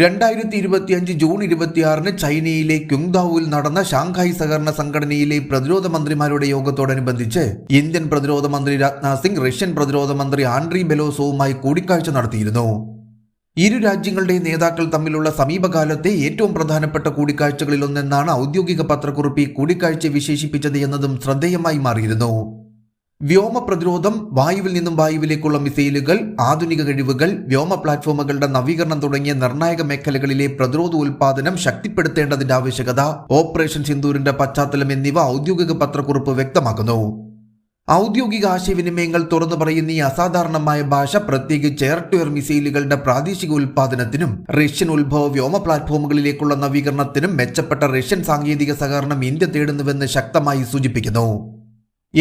രണ്ടായിരത്തി ഇരുപത്തിയഞ്ച് ജൂൺ ഇരുപത്തിയാറിന് ചൈനയിലെ ക്യുങ്ദാവുവിൽ നടന്ന ഷാങ്ഹായ് സഹകരണ സംഘടനയിലെ പ്രതിരോധ മന്ത്രിമാരുടെ യോഗത്തോടനുബന്ധിച്ച് ഇന്ത്യൻ പ്രതിരോധ മന്ത്രി രാജ്നാഥ് സിംഗ് റഷ്യൻ പ്രതിരോധ മന്ത്രി ആൻഡ്രി ബെലോസോവുമായി കൂടിക്കാഴ്ച നടത്തിയിരുന്നു. ഇരു രാജ്യങ്ങളുടെ നേതാക്കൾ തമ്മിലുള്ള സമീപകാലത്തെ ഏറ്റവും പ്രധാനപ്പെട്ട കൂടിക്കാഴ്ചകളിലൊന്നെന്നാണ് ഔദ്യോഗിക പത്രക്കുറിപ്പ് കൂടിക്കാഴ്ച വിശേഷിപ്പിച്ചത് എന്നതും ശ്രദ്ധേയമായി മാറിയിരുന്നു. വ്യോമ പ്രതിരോധം വായുവിൽ നിന്നും വായുവിലേക്കുള്ള മിസൈലുകൾ ആധുനിക കഴിവുകൾ വ്യോമ പ്ലാറ്റ്ഫോമുകളുടെ നവീകരണം തുടങ്ങിയ നിർണായക മേഖലകളിലെ പ്രതിരോധ ഉൽപാദനം ശക്തിപ്പെടുത്തേണ്ടതിന്റെ ആവശ്യകത ഓപ്പറേഷൻ സിന്ദൂരിന്റെ പശ്ചാത്തലം എന്നിവ ഔദ്യോഗിക പത്രക്കുറിപ്പ് വ്യക്തമാക്കുന്നു. ഔദ്യോഗിക ആശയവിനിമയങ്ങൾ തുറന്നു പറയുന്ന ഈ അസാധാരണമായ ഭാഷ പ്രത്യേകിച്ച് എയർ ടു എയർ മിസൈലുകളുടെ പ്രാദേശിക ഉൽപാദനത്തിനും റഷ്യൻ ഉത്ഭവ വ്യോമ പ്ലാറ്റ്ഫോമുകളിലേക്കുള്ള നവീകരണത്തിനും മെച്ചപ്പെട്ട റഷ്യൻ സാങ്കേതിക സഹകരണം ഇന്ത്യ തേടുന്നുവെന്ന് ശക്തമായി സൂചിപ്പിക്കുന്നു.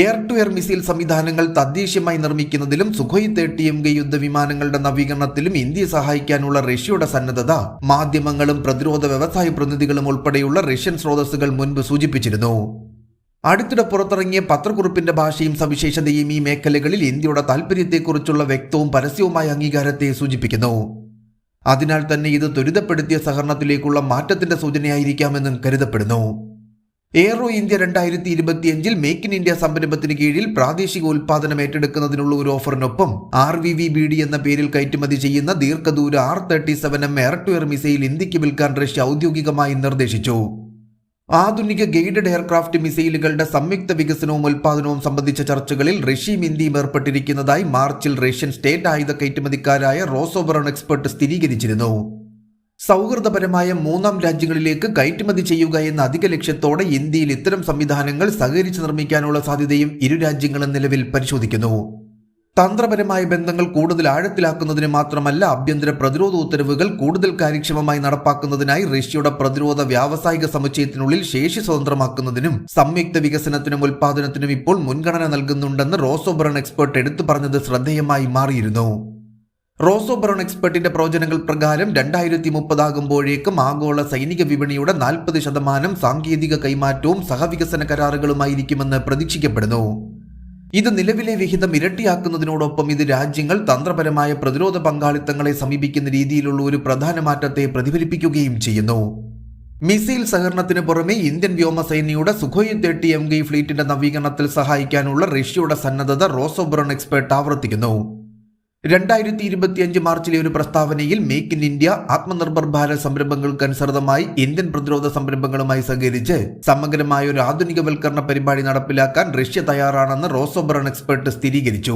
എയർ ടു എയർ മിസൈൽ സംവിധാനങ്ങൾ തദ്ദേശീയമായി നിർമ്മിക്കുന്നതിലും സുഖോയ് തേർട്ടി എം കെ യുദ്ധവിമാനങ്ങളുടെ നവീകരണത്തിലും ഇന്ത്യയെ സഹായിക്കാനുള്ള റഷ്യയുടെ സന്നദ്ധത മാധ്യമങ്ങളും പ്രതിരോധ വ്യവസായ പ്രതിനിധികളും ഉൾപ്പെടെയുള്ള റഷ്യൻ സ്രോതസ്സുകൾ മുൻപ് സൂചിപ്പിച്ചിരുന്നു. അടുത്തിടെ പുറത്തിറങ്ങിയ പത്രക്കുറിപ്പിന്റെ ഭാഷയും സവിശേഷതയും ഈ മേഖലകളിൽ ഇന്ത്യയുടെ താൽപര്യത്തെക്കുറിച്ചുള്ള വ്യക്തവും പരസ്യവുമായ അംഗീകാരത്തെ സൂചിപ്പിക്കുന്നു. അതിനാൽ തന്നെ ഇത് ത്വരിതപ്പെടുത്തിയ സഹകരണത്തിലേക്കുള്ള മാറ്റത്തിന്റെ സൂചനയായിരിക്കാമെന്നും കരുതപ്പെടുന്നു. എയറോ ഇന്ത്യ രണ്ടായിരത്തി ഇരുപത്തിയഞ്ചിൽ മേക്ക് ഇൻ ഇന്ത്യ സംരംഭത്തിന് കീഴിൽ പ്രാദേശിക ഉൽപാദനം ഏറ്റെടുക്കുന്നതിനുള്ള ഒരു ഓഫറിനൊപ്പം R V V B D എന്ന പേരിൽ കയറ്റുമതി ചെയ്യുന്ന ദീർഘദൂര R thirty seven M air to air missile ഇന്ത്യയ്ക്ക് വിൽക്കാൻ റഷ്യ ഔദ്യോഗികമായി നിർദ്ദേശിച്ചു. ആധുനിക ഗൈഡഡ് എയർക്രാഫ്റ്റ് മിസൈലുകളുടെ സംയുക്ത വികസനവും ഉൽപാദനവും സംബന്ധിച്ച ചർച്ചകളിൽ റഷ്യയും ഇന്ത്യയും ഏർപ്പെട്ടിരിക്കുന്നതായി മാർച്ചിൽ റഷ്യൻ സ്റ്റേറ്റ് ആയുധ കയറ്റുമതിക്കാരായ റോസോബറൺ എക്സ്പെർട്ട് സ്ഥിരീകരിച്ചിരുന്നു. സൗഹൃദപരമായ മൂന്നാം രാജ്യങ്ങളിലേക്ക് കയറ്റുമതി ചെയ്യുക എന്ന അധിക ലക്ഷ്യത്തോടെ ഇന്ത്യയിൽ ഇത്തരം സംവിധാനങ്ങൾ സഹകരിച്ച് നിർമ്മിക്കാനുള്ള സാധ്യതയും ഇരു രാജ്യങ്ങളും നിലവിൽ പരിശോധിക്കുന്നു. തന്ത്രപരമായ ബന്ധങ്ങൾ കൂടുതൽ ആഴത്തിലാക്കുന്നതിന് മാത്രമല്ല ആഭ്യന്തര പ്രതിരോധ ഉത്തരവുകൾ കൂടുതൽ കാര്യക്ഷമമായി നടപ്പാക്കുന്നതിനായി റഷ്യയുടെ പ്രതിരോധ വ്യാവസായിക സമുച്ചയത്തിനുള്ളിൽ ശേഷി സ്വതന്ത്രമാക്കുന്നതിനും സംയുക്ത വികസനത്തിനും ഉൽപാദനത്തിനും ഇപ്പോൾ മുൻഗണന നൽകുന്നുണ്ടെന്ന് റോസോബറൺ എക്സ്പെർട്ട് എടുത്തു പറഞ്ഞത് ശ്രദ്ധേയമായി മാറിയിരുന്നു. റോസോബറൺ എക്സ്പെർട്ടിന്റെ പ്രവചനങ്ങൾ പ്രകാരം രണ്ടായിരത്തി മുപ്പതാകുമ്പോഴേക്കും ആഗോള സൈനിക വിപണിയുടെ നാൽപ്പത് ശതമാനം സാങ്കേതിക കൈമാറ്റവും സഹവികസന കരാറുകളുമായിരിക്കുമെന്ന് പ്രതീക്ഷിക്കപ്പെടുന്നു. ഇത് നിലവിലെ വിഹിതം ഇരട്ടിയാക്കുന്നതിനോടൊപ്പം ഇത് രാജ്യങ്ങൾ തന്ത്രപരമായ പ്രതിരോധ പങ്കാളിത്തങ്ങളെ സമീപിക്കുന്ന രീതിയിലുള്ള ഒരു പ്രധാന മാറ്റത്തെ പ്രതിഫലിപ്പിക്കുകയും ചെയ്യുന്നു. മിസൈൽ സഹകരണത്തിന് പുറമെ ഇന്ത്യൻ വ്യോമസേനയുടെ സുഖോയ് തേർട്ടി എം ഗൈ ഫ്ലീറ്റിന്റെ നവീകരണത്തിൽ സഹായിക്കാനുള്ള റഷ്യയുടെ സന്നദ്ധത റോസോബ്രോൺ എക്സ്പെർട്ട് ആവർത്തിക്കുന്നു. രണ്ടായിരത്തി ഇരുപത്തിയഞ്ച് മാർച്ചിലെ ഒരു പ്രസ്താവനയിൽ make in India Atmanirbhar Bharat സംരംഭങ്ങൾക്കനുസൃതമായി Indian പ്രതിരോധ സംരംഭങ്ങളുമായി സഹകരിച്ച് സമഗ്രമായ ഒരു ആധുനികവൽക്കരണ പരിപാടി നടപ്പിലാക്കാൻ റഷ്യ തയ്യാറാണെന്ന് റോസോബറൺ എക്സ്പെർട്ട് സ്ഥിരീകരിച്ചു.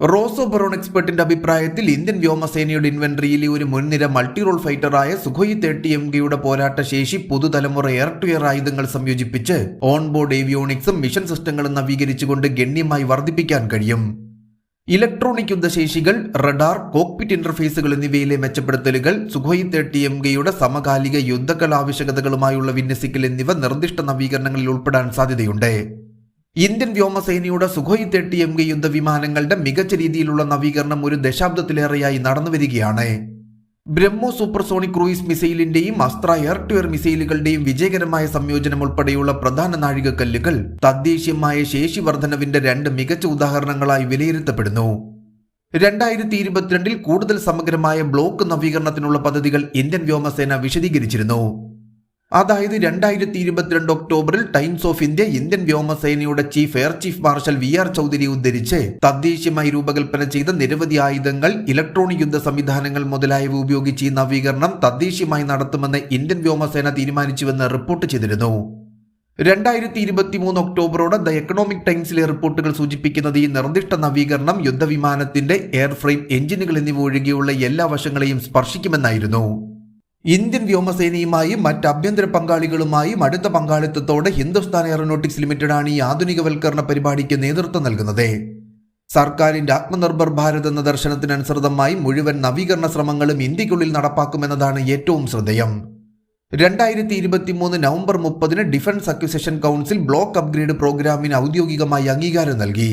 റോസോ ബറോൺ എക്സ്പെർട്ടിന്റെ അഭിപ്രായത്തിൽ ഇന്ത്യൻ വ്യോമസേനയുടെ ഇൻവെന്ററിയിലെ ഒരു മുൻനിര മൾട്ടി റോൾ ഫൈറ്ററായ സുഖോയി തേർട്ടി എം കെയുടെ പോരാട്ട ശേഷി പുതുതലമുറ എയർ ടു എയർ ആയുധങ്ങൾ സംയോജിപ്പിച്ച് ഓൺബോർഡ് ഏവിയോണിക്സും മിഷൻ സിസ്റ്റങ്ങളും നവീകരിച്ചുകൊണ്ട് ഗണ്യമായി വർദ്ധിപ്പിക്കാൻ കഴിയും. ഇലക്ട്രോണിക് യുദ്ധശേഷികൾ റഡാർ കോക്പിറ്റ് ഇന്റർഫേസുകൾ എന്നിവയിലെ മെച്ചപ്പെടുത്തലുകൾ സുഖോയ് തേർട്ടി എം കെയുടെ സമകാലിക യുദ്ധകല ആവശ്യകതകളുമായുള്ള വിന്യസിക്കൽ എന്നിവ നിർദ്ദിഷ്ട നവീകരണങ്ങളിൽ ഉൾപ്പെടാൻ സാധ്യതയുണ്ട്. ഇന്ത്യൻ വ്യോമസേനയുടെ സുഖോയ് തേർട്ടി എം കെ യുദ്ധവിമാനങ്ങളുടെ മികച്ച രീതിയിലുള്ള നവീകരണം ഒരു ദശാബ്ദത്തിലേറെയായി നടന്നുവരികയാണ്. ബ്രഹ്മോ സൂപ്പർസോണിക് ക്രൂയിസ് മിസൈലിന്റെയും അസ്ത്ര എയർ ടു എയർ മിസൈലുകളുടെയും വിജയകരമായ സംയോജനം ഉൾപ്പെടെയുള്ള പ്രധാന നാഴികക്കല്ലുകൾ തദ്ദേശീയമായ ശേഷി വർധനവിന്റെ രണ്ട് മികച്ച ഉദാഹരണങ്ങളായി വിലയിരുത്തപ്പെടുന്നു. രണ്ടായിരത്തി ഇരുപത്തിരണ്ടിൽ കൂടുതൽ സമഗ്രമായ ബ്ലോക്ക് നവീകരണത്തിനുള്ള പദ്ധതികൾ ഇന്ത്യൻ വ്യോമസേന വിശദീകരിച്ചിരുന്നു. അതായത് രണ്ടായിരത്തി ഇരുപത്തിരണ്ട് ഒക്ടോബറിൽ ടൈംസ് ഓഫ് ഇന്ത്യ ഇന്ത്യൻ വ്യോമസേനയുടെ chief air chief marshal V R Chaudhari ഉദ്ധരിച്ച് തദ്ദേശീയമായി രൂപകൽപ്പന ചെയ്ത നിരവധി ആയുധങ്ങൾ ഇലക്ട്രോണിക് യുദ്ധ സംവിധാനങ്ങൾ മുതലായവ ഉപയോഗിച്ച് ഈ നവീകരണം തദ്ദേശീയമായി നടത്തുമെന്ന് ഇന്ത്യൻ വ്യോമസേന തീരുമാനിച്ചുവെന്ന് റിപ്പോർട്ട് ചെയ്തിരുന്നു. രണ്ടായിരത്തി ഇരുപത്തി മൂന്ന് ഒക്ടോബറോടെ ദ എക്കണോമിക് ടൈംസിലെ റിപ്പോർട്ടുകൾ സൂചിപ്പിക്കുന്നത് ഈ നിർദ്ദിഷ്ട നവീകരണം യുദ്ധവിമാനത്തിന്റെ എയർ ഫ്രെയിം എഞ്ചിനുകൾ എന്നിവ ഒഴികെയുള്ള എല്ലാ വശങ്ങളെയും സ്പർശിക്കുമെന്നായിരുന്നു. ഇന്ത്യൻ വ്യോമസേനയുമായി മറ്റ് ആഭ്യന്തര പങ്കാളികളുമായും അടുത്ത പങ്കാളിത്തത്തോടെ ഹിന്ദുസ്ഥാൻ എയറോനോട്ടിക്സ് ലിമിറ്റഡാണ് ഈ ആധുനികവൽക്കരണ പരിപാടിക്ക് നേതൃത്വം നൽകുന്നത്. സർക്കാരിന്റെ ആത്മനിർഭർ ഭാരത് എന്ന ദർശനത്തിനനുസൃതമായി മുഴുവൻ നവീകരണ ശ്രമങ്ങളും ഇന്ത്യക്കുള്ളിൽ നടപ്പാക്കുമെന്നതാണ് ഏറ്റവും ശ്രദ്ധേയം. രണ്ടായിരത്തി ഇരുപത്തി മൂന്ന് നവംബർ മുപ്പതിന് defence acquisition council block upgrade പ്രോഗ്രാമിന് ഔദ്യോഗികമായി അംഗീകാരം നൽകി.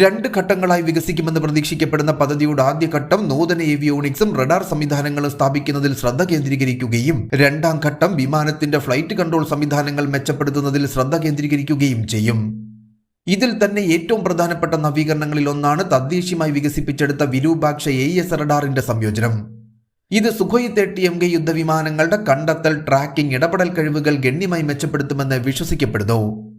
രണ്ട് ഘട്ടങ്ങളായി വികസിക്കുമെന്ന് പ്രതീക്ഷിക്കപ്പെടുന്ന പദ്ധതിയുടെ ആദ്യഘട്ടം നൂതന ഏവിയോണിക്സും റഡാർ സംവിധാനങ്ങളും സ്ഥാപിക്കുന്നതിൽ ശ്രദ്ധ കേന്ദ്രീകരിക്കുകയും രണ്ടാം ഘട്ടം വിമാനത്തിന്റെ ഫ്ലൈറ്റ് കൺട്രോൾ സംവിധാനങ്ങൾ മെച്ചപ്പെടുത്തുന്നതിൽ ശ്രദ്ധ കേന്ദ്രീകരിക്കുകയും ചെയ്യും. ഇതിൽ തന്നെ ഏറ്റവും പ്രധാനപ്പെട്ട നവീകരണങ്ങളിൽ ഒന്നാണ് തദ്ദേശീയമായി വികസിപ്പിച്ചെടുത്ത വിരൂപാക്ഷ എ എസ് റഡാറിന്റെ സംയോജനം. ഇത് സുഖോയ് തേർട്ടി എം കെ യുദ്ധവിമാനങ്ങളുടെ കണ്ടെത്തൽ ട്രാക്കിംഗ് ഇടപെടൽ കഴിവുകൾ ഗണ്യമായി മെച്ചപ്പെടുത്തുമെന്ന് വിശ്വസിക്കപ്പെടുന്നു.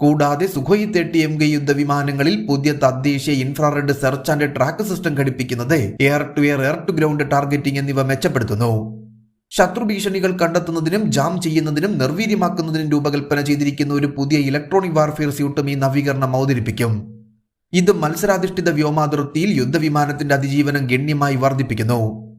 കൂടാതെ സുഖോയ് തേർട്ടി എം കെ യുദ്ധവിമാനങ്ങളിൽ പുതിയ തദ്ദേശീയ infrared search and track system ഘടിപ്പിക്കുന്നത് air to air air to ground targeting എന്നിവ മെച്ചപ്പെടുത്തുന്നു. ശത്രു ഭീഷണികൾ കണ്ടെത്തുന്നതിനും ജാം ചെയ്യുന്നതിനും നിർവീര്യമാക്കുന്നതിനും രൂപകൽപ്പന ചെയ്തിരിക്കുന്ന ഒരു പുതിയ ഇലക്ട്രോണിക് വാർഫെയർ സ്യൂട്ടും ഈ നവീകരണം അവതരിപ്പിക്കും. ഇത് മത്സരാധിഷ്ഠിത വ്യോമാതിർത്തിയിൽ യുദ്ധവിമാനത്തിന്റെ അതിജീവനം ഗണ്യമായി വർദ്ധിപ്പിക്കുന്നു.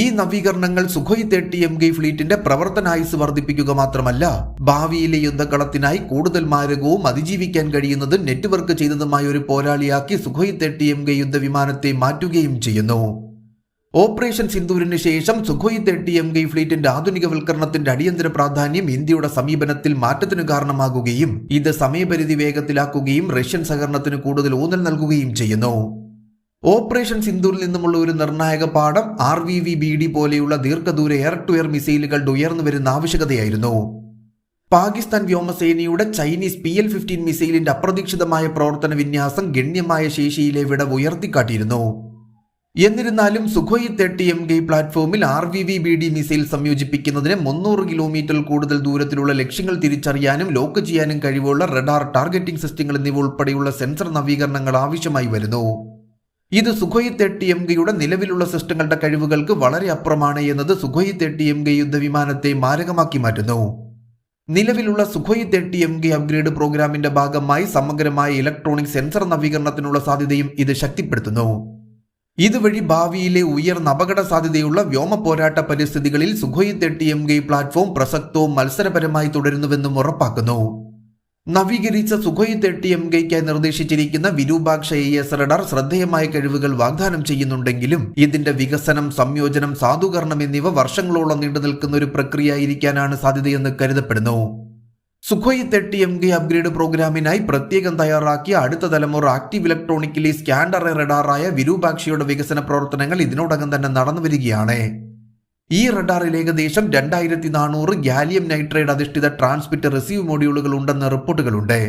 ഈ നവീകരണങ്ങൾ സുഖോയ് തേർട്ടി എം കെ ഫ്ലീറ്റിന്റെ പ്രവർത്തനായുസ് വർദ്ധിപ്പിക്കുക മാത്രമല്ല ഭാവിയിലെ യുദ്ധക്കളത്തിനായി കൂടുതൽ മാരകവും അതിജീവിക്കാൻ കഴിയുന്നതും നെറ്റ്വർക്ക് ചെയ്തതുമായ ഒരു പോരാളിയാക്കി സുഖോയ് തേർട്ടി എം കെ യുദ്ധവിമാനത്തെ മാറ്റുകയും ചെയ്യുന്നു. ഓപ്പറേഷൻ സിന്ദൂരിന് ശേഷം സുഖോയ് തേർട്ടി എം കെ ഫ്ലീറ്റിന്റെ ആധുനികവൽക്കരണത്തിന്റെ അടിയന്തര പ്രാധാന്യം ഇന്ത്യയുടെ സമീപനത്തിൽ മാറ്റത്തിന് കാരണമാകുകയും ഇത് സമയപരിധി വേഗത്തിലാക്കുകയും റഷ്യൻ സഹകരണത്തിന് കൂടുതൽ ഊന്നൽ നൽകുകയും ചെയ്യുന്നു. ഓപ്പറേഷൻ സിന്ധുവിൽ നിന്നുമുള്ള ഒരു നിർണായക പാഠം R V V B D പോലെയുള്ള ദീർഘദൂര എയർ ടു എയർ മിസൈലുകളുടെ ഉയർന്നു വരുന്ന ആവശ്യകതയായിരുന്നു. പാകിസ്ഥാൻ വ്യോമസേനയുടെ ചൈനീസ് പി എൽ ഫിഫ്റ്റീൻ മിസൈലിന്റെ അപ്രതീക്ഷിതമായ പ്രവർത്തന വിന്യാസം ഗണ്യമായ ശേഷിയിലെ വിടവ് ഉയർത്തിക്കാട്ടിയിരുന്നു. എന്നിരുന്നാലും സുഖോയി തേർട്ടി എം കെ പ്ലാറ്റ്ഫോമിൽ R V V B D missile സംയോജിപ്പിക്കുന്നതിന് മുന്നൂറ് കിലോമീറ്റർ കൂടുതൽ ദൂരത്തിലുള്ള ലക്ഷ്യങ്ങൾ തിരിച്ചറിയാനും ലോക്ക് ചെയ്യാനും കഴിവുള്ള റഡാർ ടാർഗറ്റിംഗ് സിസ്റ്റങ്ങൾ എന്നിവ ഉൾപ്പെടെയുള്ള സെൻസർ നവീകരണങ്ങൾ ആവശ്യമായി വരുന്നു. ഇത് സുഖോയ് തേർട്ടി എം കെയുടെ നിലവിലുള്ള സിസ്റ്റങ്ങളുടെ കഴിവുകൾക്ക് വളരെ അപ്പുറമാണ് എന്നത് സുഖോയ് തേർട്ടി എം കെ യുദ്ധവിമാനത്തെ മാരകമാക്കി മാറ്റുന്നു. നിലവിലുള്ള Sukhoi thirty M K upgrade പ്രോഗ്രാമിന്റെ ഭാഗമായി സമഗ്രമായ ഇലക്ട്രോണിക് സെൻസർ നവീകരണത്തിനുള്ള സാധ്യതയും ഇത് ശക്തിപ്പെടുത്തുന്നു. ഇതുവഴി ഭാവിയിലെ ഉയർന്ന അപകട സാധ്യതയുള്ള വ്യോമ പോരാട്ട പരിസ്ഥിതികളിൽ Sukhoi thirty M K platform പ്രസക്തവും മത്സരപരമായി തുടരുന്നുവെന്നും ഉറപ്പാക്കുന്നു. നവീകരിച്ച സുഖോയ് തേർട്ടി എം കെയ്ക്കായി നിർദ്ദേശിച്ചിരിക്കുന്ന വിരൂപാക്ഷ എ എസ് റഡാർ ശ്രദ്ധേയമായ കഴിവുകൾ വാഗ്ദാനം ചെയ്യുന്നുണ്ടെങ്കിലും ഇതിന്റെ വികസനം സംയോജനം സാധൂകരണം എന്നിവ വർഷങ്ങളോളം നീണ്ടു നിൽക്കുന്ന ഒരു പ്രക്രിയയായിരിക്കാനാണ് സാധ്യതയെന്ന് കരുതപ്പെടുന്നു. സുഖോയ് തെട്ടി എം കെ അപ്ഗ്രേഡ് പ്രോഗ്രാമിനായി പ്രത്യേകം തയ്യാറാക്കിയ അടുത്ത തലമുറ ആക്റ്റീവ് ഇലക്ട്രോണിക്കലി സ്കാൻഡർ റഡാറായ വിരൂപാക്ഷിയുടെ വികസന പ്രവർത്തനങ്ങൾ ഇതിനോടകം തന്നെ നടന്നു വരികയാണ് ഈ റഡാറിൽ ഏകദേശം രണ്ടായിരത്തി നാനൂറ് ഗാലിയം നൈട്രൈഡ് അധിഷ്ഠിത ട്രാൻസ്മിറ്റർ റിസീവ് മോഡ്യൂളുകൾ ഉണ്ടെന്ന റിപ്പോർട്ടുകളുണ്ട്.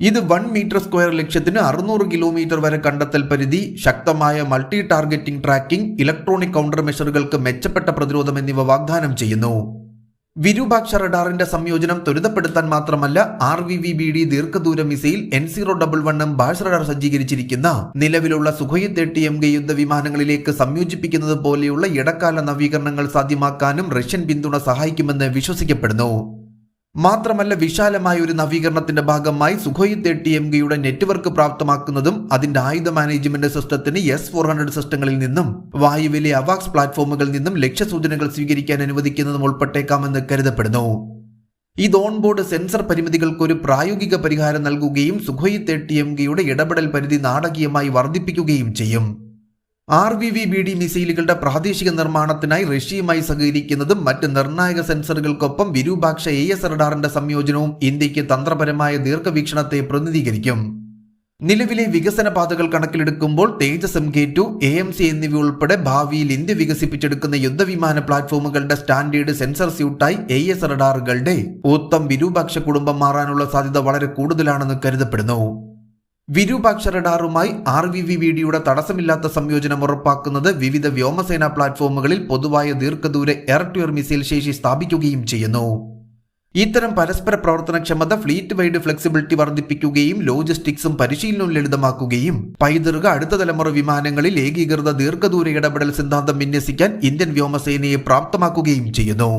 ഇത് വൺ മീറ്റർ സ്ക്വയർ ലക്ഷ്യത്തിന് അറുന്നൂറ് കിലോമീറ്റർ വരെ കണ്ടെത്തൽ പരിധി ശക്തമായ multi targeting tracking electronic counter മെഷറുകൾക്ക് മെച്ചപ്പെട്ട പ്രതിരോധം എന്നിവ വാഗ്ദാനം ചെയ്യുന്നു. വിരൂപാക്ഷ റഡാറിന്റെ സംയോജനം ത്വരിതപ്പെടുത്താൻ മാത്രമല്ല R V V B D ദീർഘദൂര മിസൈൽ എൻ സീറോ ഡബിൾ വണ്ണും ബാഷ് റഡാർ സജ്ജീകരിച്ചിരിക്കുന്ന നിലവിലുള്ള സുഖയി തേർട്ടി എം കെ യുദ്ധ വിമാനങ്ങളിലേക്ക് സംയോജിപ്പിക്കുന്നത് പോലെയുള്ള ഇടക്കാല നവീകരണങ്ങൾ സാധ്യമാക്കാനും റഷ്യൻ പിന്തുണ സഹായിക്കുമെന്ന് വിശ്വസിക്കപ്പെടുന്നു. മാത്രമല്ല വിശാലമായ ഒരു നവീകരണത്തിന്റെ ഭാഗമായി സുഖോയ് തേർട്ടി എം ഗിയുടെ നെറ്റ്വർക്ക് പ്രാപ്തമാക്കുന്നതും അതിന്റെ ആയുധ മാനേജ്മെന്റ് സിസ്റ്റത്തിന് എസ് ഫോർ ഹൺഡ്രഡ് സിസ്റ്റങ്ങളിൽ നിന്നും വായുവിലെ അവാക്സ് പ്ലാറ്റ്ഫോമുകളിൽ നിന്നും ലക്ഷ്യസൂചനകൾ സ്വീകരിക്കാൻ അനുവദിക്കുന്നതും ഉൾപ്പെട്ടേക്കാമെന്ന് കരുതപ്പെടുന്നു. ഇത് ഓൺബോർഡ് സെൻസർ പരിമിതികൾക്ക് ഒരു പ്രായോഗിക പരിഹാരം നൽകുകയും സുഖോയ് തേർട്ടി എം ഗിയുടെ ഇടപെടൽ പരിധി നാടകീയമായി വർദ്ധിപ്പിക്കുകയും ചെയ്യും. R V V B D മിസൈലുകളുടെ പ്രാദേശിക നിർമ്മാണത്തിനായി റഷ്യയുമായി സഹകരിക്കുന്നതും മറ്റ് നിർണായക സെൻസറുകൾക്കൊപ്പം വിരൂപാക്ഷ എ എസ് റഡാറിന്റെ സംയോജനവും ഇന്ത്യയ്ക്ക് തന്ത്രപരമായ ദീർഘവീക്ഷണത്തെ പ്രതിനിധീകരിക്കും. നിലവിലെ വികസന പാതകൾ കണക്കിലെടുക്കുമ്പോൾ Tejas M K two A M C എന്നിവ ഉൾപ്പെടെ ഭാവിയിൽ ഇന്ത്യ വികസിപ്പിച്ചെടുക്കുന്ന യുദ്ധവിമാന പ്ലാറ്റ്ഫോമുകളുടെ സ്റ്റാൻഡേർഡ് സെൻസർ സ്യൂട്ടായി എ എസ് റഡാറുകളുടെ ഉത്തം വിരൂപാക്ഷ കുടുംബം മാറാനുള്ള സാധ്യത വളരെ കൂടുതലാണെന്ന് കരുതപ്പെടുന്നു. വിരൂപാക്ഷ റഡാറുമായി ആർ വി വി വിഡിയുടെ തടസ്സമില്ലാത്ത സംയോജനം ഉറപ്പാക്കുന്നത് വിവിധ വ്യോമസേന പ്ലാറ്റ്ഫോമുകളിൽ പൊതുവായ ദീർഘദൂര എയർ ടു എയർ മിസൈൽ ശേഷി സ്ഥാപിക്കുകയും ചെയ്യുന്നു. ഇത്തരം പരസ്പര പ്രവർത്തനക്ഷമത ഫ്ലീറ്റ് വൈഡ് ഫ്ലെക്സിബിലിറ്റി വർദ്ധിപ്പിക്കുകയും ലോജിസ്റ്റിക്സും പരിശീലനവും ലളിതമാക്കുകയും പൈതൃക അടുത്ത തലമുറ വിമാനങ്ങളിൽ ഏകീകൃത ദീർഘദൂര ഇടപെടൽ സിദ്ധാന്തം വിന്യസിക്കാൻ ഇന്ത്യൻ വ്യോമസേനയെ പ്രാപ്തമാക്കുകയും ചെയ്യുന്നു.